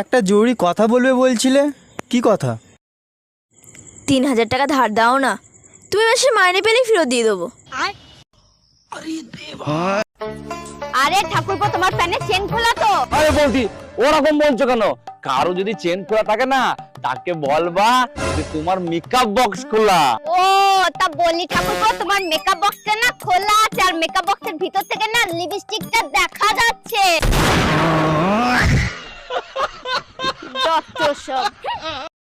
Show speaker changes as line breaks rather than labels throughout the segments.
একটা জরুরি কথা বলবে বলছিলে? কি কথা?
তিন হাজার টাকা ধার দাও না। তুমি মাসে মাইনে পেলেই ফেরত দিয়ে দেবো। আরে ঠাকুরপো তোমার প্যানে চেন খোলা তো।
আরে বলছি ওরকম বলছো কেন? কারও যদি চেন খোলা থাকে না তাকে বলবা যে তোমার মেকআপ বক্স খোলা।
ও তা বলি ঠাকুরপো তোমার মেকআপ বক্সটা না খোলা আছে আর মেকআপ বক্সের ভিতর থেকে না লিপস্টিকটা দেখা যাচ্ছে। সব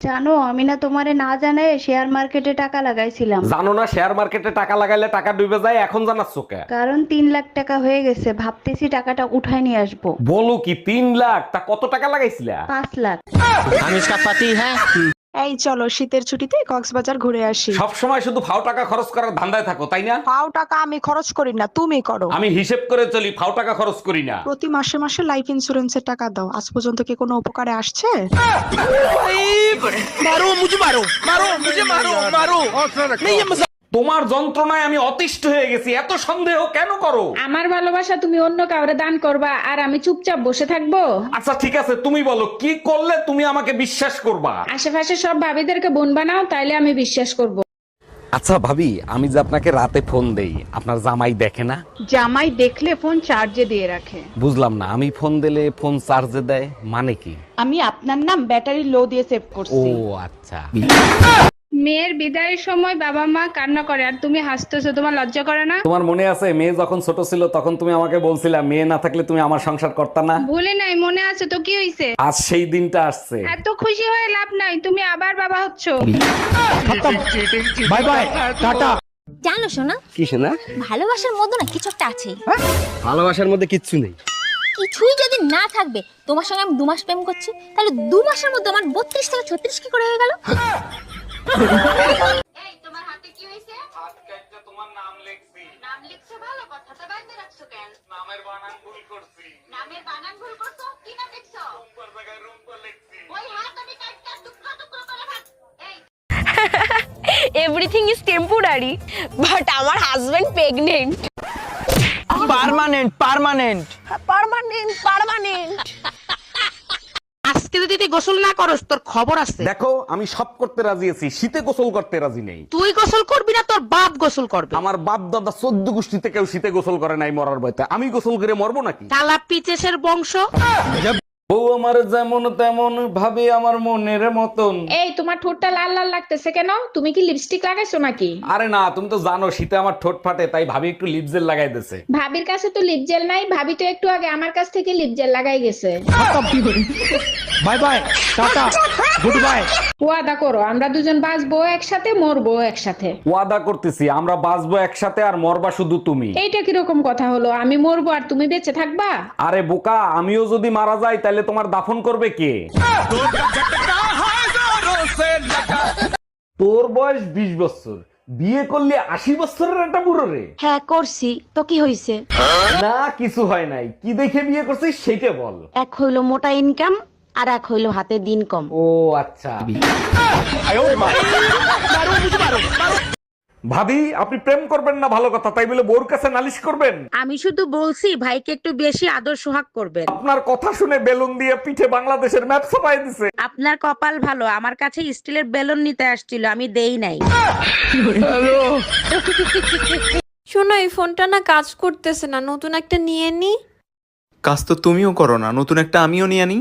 জানো আমি না তোমারে না জানাই শেয়ার মার্কেটে টাকা লাগাইছিলাম
জানো না শেয়ার মার্কেটে টাকা লাগাইলে টাকা ডুবে যায় এখন জানাচ্ছ কে
কারণ তিন লাখ টাকা হয়ে গেছে ভাবতেছি টাকাটা উঠাই নিয়ে আসবো
বলো কি তিন লাখ তা কত টাকা লাগাইছিলা
পাঁচ লাখ
আমি इसका पति है
এই চলো শীতের ছুটিতে কক্সবাজার ঘুরে আসি।
সব সময় শুধু ফাও টাকা খরচ করার ধান্দায় থাকো তাই না?
পাও টাকা আমি খরচ করি না তুমি করো।
আমি হিসেব করে চলি ফাও টাকা খরচ করি না।
প্রতি মাসে মাসে লাইফ ইন্সুরেন্সের টাকা দাও। আজ পর্যন্ত কি কোনো উপকারে আসছে?
তোমার যন্ত্রণায় আমি অতিষ্ঠ হয়ে গেছি এত সন্দেহ কেন করো?
আমার ভালোবাসা তুমি অন্য কাউরে দান করবা আর আমি চুপচাপ বসে থাকব?
আচ্ছা ঠিক আছে তুমি বলো কি করলে তুমি আমাকে বিশ্বাস করবা?
আশেপাশে সব ভাবিদেরকে বোন বানাও তাইলে আমি বিশ্বাস করব।
আচ্ছা ভাবি আমি যে আপনাকে রাতে ফোন দেই আপনার জামাই দেখে না?
জামাই দেখলে ফোন চার্জে দিয়ে রাখে।
বুঝলাম না আমি ফোন দিলে ফোন চার্জে দেয় মানে কি?
আমি আপনার নাম ব্যাটারি লো দিয়ে সেভ করছি।
ও আচ্ছা।
মেয়ের বিদায়ের সময় বাবা মা কান্না করে আর তুমি হাসতেছো তোমার লজ্জা করে না?
তোমার মনে আছে মেয়ে যখন ছোট ছিল তখন তুমি আমাকে বলছিলা মেয়ে না থাকলে তুমি আমার সংসার করতে না?
ভুলে নাই মনে আছে তো কি হইছে?
আজ সেই দিনটা আসছে।
এত খুশি হয়ে লাভ নাই তুমি আবার বাবা হচ্ছ।
Bye bye tata.
জানো সোনা
কি সোনা?
ভালোবাসার মধ্যে না কিছু একটা আছে হ্যাঁ?
ভালোবাসার মধ্যে কিচ্ছু নেই।
কিছুই যদি না থাকবে তোমার সঙ্গে আমি দু মাস প্রেম করছি তাহলে দু মাসের মধ্যে আমার বত্রিশ থেকে ছত্রিশ কি করে হয়ে গেল? হ্যাঁ। এই তোমার হাতে কি হয়েছে?
তোমার নাম লিখছি।
নাম লিখছো ভালো কথাটা বাইরে রাখছো কেন?
নামের বানান ভুল করছি।
নামের বানান ভুল করছ? কি নাম লিখছো?
রূপর জায়গায় রূপ লিখছি।
ওই হাত আমি কাটটা টুকরো টুকরো করে ভাগ এই। এভরিথিং ইজ টেম্পোরারি বাট আমার husband pregnant
permanent permanent
permanent permanent
আজকে যদি তুই গোসল না করস তোর খবর আছে।
দেখো আমি সব করতে রাজি আছি শীতে গোসল করতে রাজি নেই।
তুই গোসল করবি না তোর বাপ গোসল করবে।
আমার বাপ দাদা চোদ্দ গোষ্ঠীতে কেউ শীতে গোসল করে নাই মরার বয়তে আমি গোসল করে মরবো নাকি?
কালা পিচেসের বংশ।
বউ আমার যেমন তেমন ভাবে আমার মনের মতন।
এই তোমার ঠোঁটটা লাল লাল লাগতেছে কেন? তুমি কি লিপস্টিক লাগাইছো নাকি?
আরে না তুমি তো জানো শীতে আমার ঠোঁট ফাটে তাই ভাবি একটু লিপ জেল লাগাই দিছে।
ভাবির কাছে তো লিপজেল নাই ভাবি তো একটু আগে আমার কাছ থেকে লিপজেল লাগাই গেছে।
Bye bye tata. Good bye
ওয়াদা করো আমরা দুজন বাঁচবো একসাথে মরবো একসাথে।
ওয়াদা করতেছি আমরা বাঁচবো একসাথে আর মরবা শুধু তুমি।
এইটা কি রকম কথা হলো? আমি মরবো আর তুমি বেঁচে থাকবা?
আরে বোকা আমিও যদি মারা যাই তাহলে তোমার দাফন করবে কে? তোর বয়স বিশ বছর বিয়ে করলে আশি বছরের একটা বুড়ো রে।
হ্যাঁ করছি। তো কি হয়েছে
না কিছু হয় নাই। কি দেখে বিয়ে করছিস সেটা বল।
এক হইল মোটা ইনকাম আর এক হইল হাতে দিন কম।
ও আচ্ছা। ভাবি। আপনি প্রেম করবেন না ভালো কথা তাই বলে বোর কাছে নালিশ করবেন?
আমি শুধু বলছি ভাইকে একটু বেশি আদর সোহাগ করবেন।
আপনার কথা শুনে বেলুন দিয়ে পিঠে বাংলাদেশের ম্যাপ ছাপাই দিছে।
আপনার কপাল ভালো আমার কাছে স্টিলের বেলুন নিতে আসছিল আমি দেই নাই।
শোনো এই ফোনটা না কাজ করতেছে না নতুন একটা নিয়ে নি।
কাজ তো তুমিও করো না নতুন একটা আমিও নিয়ে আনি।